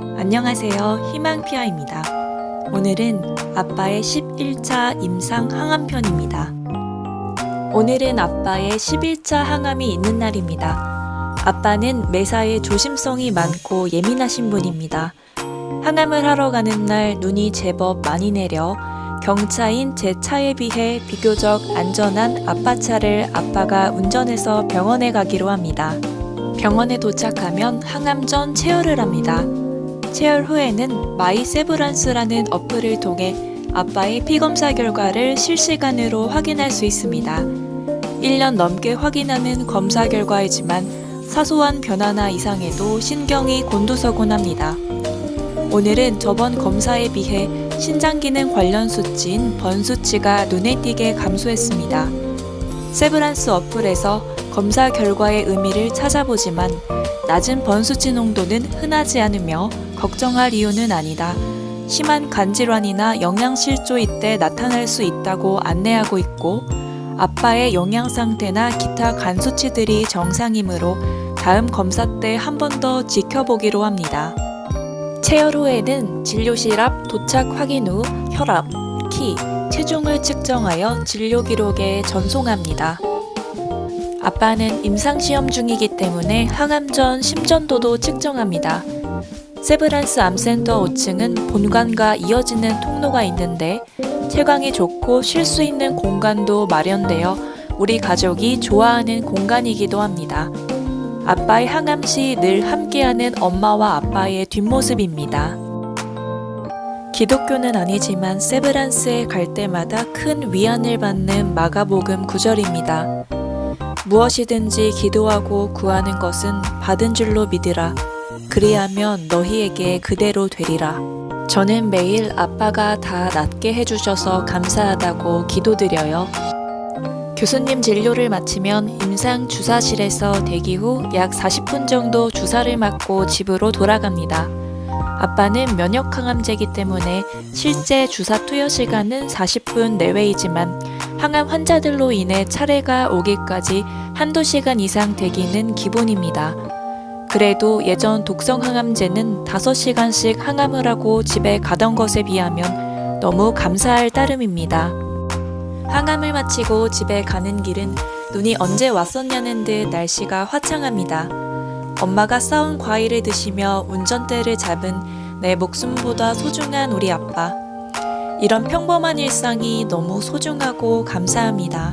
안녕하세요. 희망피아입니다. 오늘은 아빠의 11차 임상 항암 편입니다. 오늘은 아빠의 11차 항암이 있는 날입니다. 아빠는 매사에 조심성이 많고 예민하신 분입니다. 항암을 하러 가는 날 눈이 제법 많이 내려 경차인 제 차에 비해 비교적 안전한 아빠 차를 아빠가 운전해서 병원에 가기로 합니다. 병원에 도착하면 항암 전 체열을 합니다. 체열 후에는 마이세브란스라는 어플을 통해 아빠의 피검사 결과를 실시간으로 확인할 수 있습니다. 1년 넘게 확인하는 검사 결과이지만 사소한 변화나 이상에도 신경이 곤두서곤 합니다. 오늘은 저번 검사에 비해 신장 기능 관련 수치인 번 수치가 눈에 띄게 감소했습니다. 세브란스 어플에서 검사 결과의 의미를 찾아보지만 낮은 번 수치 농도는 흔하지 않으며 걱정할 이유는 아니다. 심한 간질환이나 영양실조일 때 나타날 수 있다고 안내하고 있고 아빠의 영양 상태나 기타 간 수치들이 정상이므로 다음 검사 때 한 번 더 지켜보기로 합니다. 체열 후에는 진료실 앞 도착 확인 후 혈압, 키, 체중을 측정하여 진료 기록에 전송합니다. 아빠는 임상시험 중이기 때문에 항암 전 심전도도 측정합니다. 세브란스 암센터 5층은 본관과 이어지는 통로가 있는데 채광이 좋고 쉴 수 있는 공간도 마련되어 우리 가족이 좋아하는 공간이기도 합니다. 아빠의 항암 시 늘 함께하는 엄마와 아빠의 뒷모습입니다. 기독교는 아니지만 세브란스에 갈 때마다 큰 위안을 받는 마가복음 구절입니다. 무엇이든지 기도하고 구하는 것은 받은 줄로 믿으라. 그리하면 너희에게 그대로 되리라. 저는 매일 아빠가 다 낫게 해주셔서 감사하다고 기도드려요. 교수님 진료를 마치면 임상 주사실에서 대기 후 약 40분 정도 주사를 맞고 집으로 돌아갑니다. 아빠는 면역 항암제이기 때문에 실제 주사 투여 시간은 40분 내외이지만 항암 환자들로 인해 차례가 오기까지 한두 시간 이상 대기는 기본입니다. 그래도 예전 독성 항암제는 5시간씩 항암을 하고 집에 가던 것에 비하면 너무 감사할 따름입니다. 항암을 마치고 집에 가는 길은 눈이 언제 왔었냐는 듯 날씨가 화창합니다. 엄마가 싸운 과일을 드시며 운전대를 잡은 내 목숨보다 소중한 우리 아빠. 이런 평범한 일상이 너무 소중하고 감사합니다.